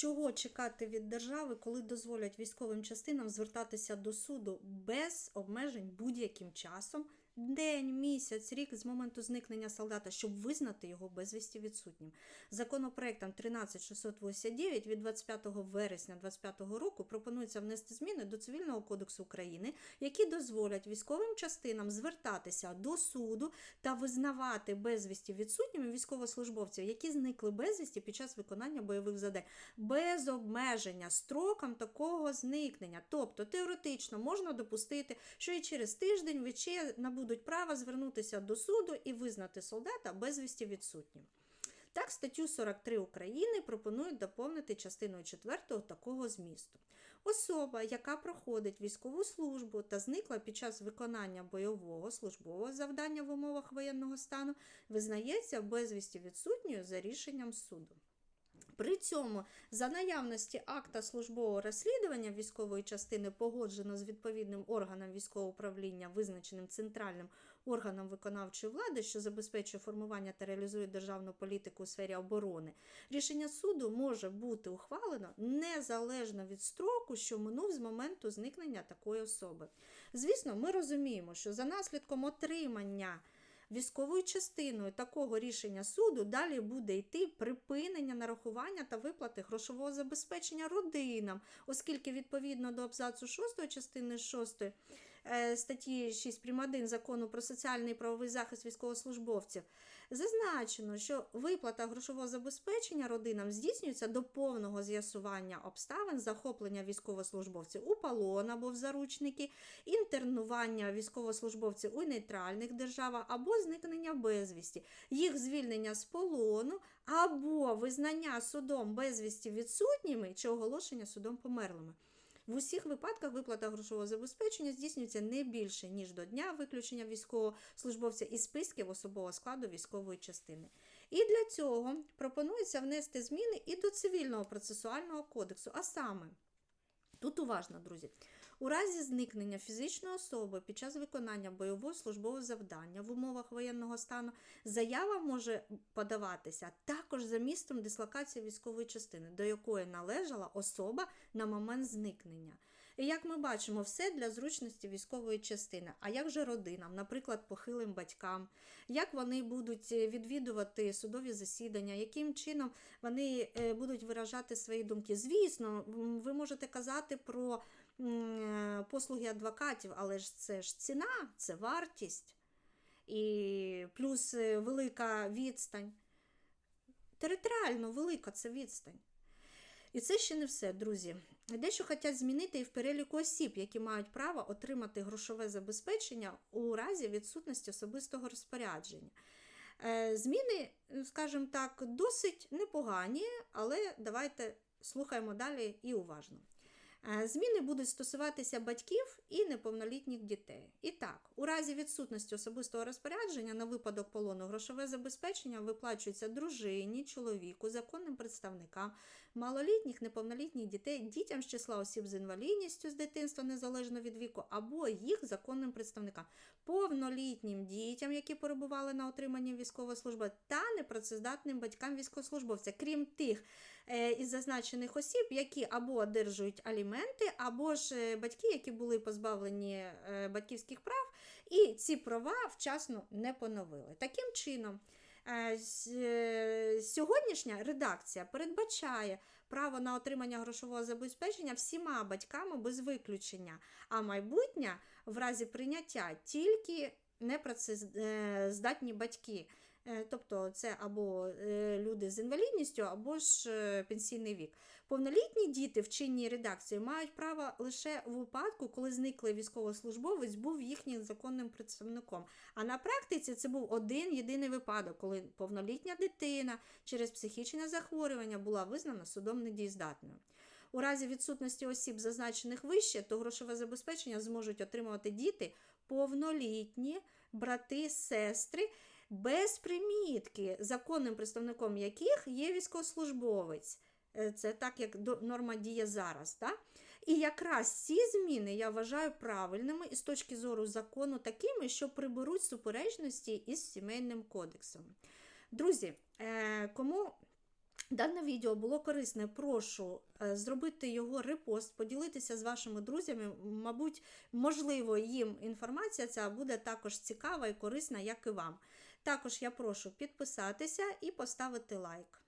Чого чекати від держави, коли дозволять військовим частинам звертатися до суду без обмежень будь-яким часом, день, місяць, рік з моменту зникнення солдата, щоб визнати його безвісті відсутнім? Законопроектом 13689 від 25 вересня 2025 року пропонується внести зміни до Цивільного кодексу України, які дозволять військовим частинам звертатися до суду та визнавати безвісті відсутніми військовослужбовців, які зникли безвісті під час виконання бойових завдань, без обмеження строком такого зникнення. Тобто теоретично можна допустити, що і через тиждень ви ще набудуть права звернутися до суду і визнати солдата безвісті відсутнім. Так, статтю 43 України пропонують доповнити частиною 4 такого змісту. Особа, яка проходить військову службу та зникла під час виконання бойового службового завдання в умовах воєнного стану, визнається безвісті відсутньою за рішенням суду. При цьому за наявності акта службового розслідування військової частини погоджено з відповідним органом військового управління, визначеним центральним органом виконавчої влади, що забезпечує формування та реалізує державну політику у сфері оборони, рішення суду може бути ухвалено незалежно від строку, що минув з моменту зникнення такої особи. Звісно, ми розуміємо, що за наслідком отримання військовою частиною. Такого рішення суду далі буде йти припинення нарахування та виплати грошового забезпечення родинам, оскільки відповідно до абзацу 6 частини 6 е, статті 6 прим. 1 закону про соціальний і правовий захист військовослужбовців зазначено, що виплата грошового забезпечення родинам здійснюється до повного з'ясування обставин захоплення військовослужбовців у полон або в заручники, інтернування військовослужбовців у нейтральних державах або зникнення безвісті, їх звільнення з полону або визнання судом безвісті відсутніми чи оголошення судом померлими. В усіх випадках виплата грошового забезпечення здійснюється не більше, ніж до дня виключення військовослужбовця із списків особового складу військової частини. І для цього пропонується внести зміни і до цивільного процесуального кодексу, а саме. Тут уважно, друзі. У разі зникнення фізичної особи під час виконання бойового службового завдання в умовах воєнного стану заява може подаватися також за містом дислокації військової частини, до якої належала особа на момент зникнення. І як ми бачимо, все для зручності військової частини. А як же родинам, наприклад, похилим батькам, як вони будуть відвідувати судові засідання, яким чином вони е, будуть виражати свої думки? Звісно, ви можете казати про послуги адвокатів, але ж це ж ціна, це вартість і плюс е, велика відстань. Територіально велика це відстань. І це ще не все, друзі. Дещо хочуть змінити і в переліку осіб, які мають право отримати грошове забезпечення у разі відсутності особистого розпорядження. Е, Зміни, скажімо так, досить непогані, але давайте слухаємо далі і уважно. Е, Зміни будуть стосуватися батьків і неповнолітніх дітей. І так, у разі відсутності особистого розпорядження на випадок полону грошове забезпечення виплачується дружині, чоловіку, законним представникам, малолітніх, неповнолітніх дітей, дітям з числа осіб з інвалідністю з дитинства незалежно від віку, або їх законним представникам, повнолітнім дітям, які перебували на отриманні військової служби, та непрацездатним батькам військовослужбовця, крім тих е, із зазначених осіб, які або одержують аліменти, або ж е, батьки, які були позбавлені е, батьківських прав, і ці права вчасно не поновили. Таким чином, е, сьогоднішня редакція передбачає право на отримання грошового забезпечення всіма батьками без виключення, а майбутнє в разі прийняття тільки непрацездатні батьки. Е, Тобто це або е, люди з інвалідністю, або ж е, пенсійний вік. Повнолітні діти в чинній редакції мають право лише в випадку, коли зниклий військовослужбовець був їхнім законним представником. А на практиці це був один єдиний випадок, коли повнолітня дитина через психічне захворювання була визнана судом недієздатною. У разі відсутності осіб, зазначених вище, то грошове забезпечення зможуть отримувати діти повнолітні, брати, сестри, без примітки, законним представником яких є військовослужбовець. Е, Це так, як норма діє зараз. Так? І якраз ці зміни я вважаю правильними і з точки зору закону такими, що приберуть суперечності із сімейним кодексом. Друзі, е, кому Дане відео було корисне. Прошу е, зробити його репост, поділитися з вашими друзями. Мабуть, можливо, їм інформація ця буде також цікава і корисна, як і вам. Також я прошу підписатися і поставити лайк.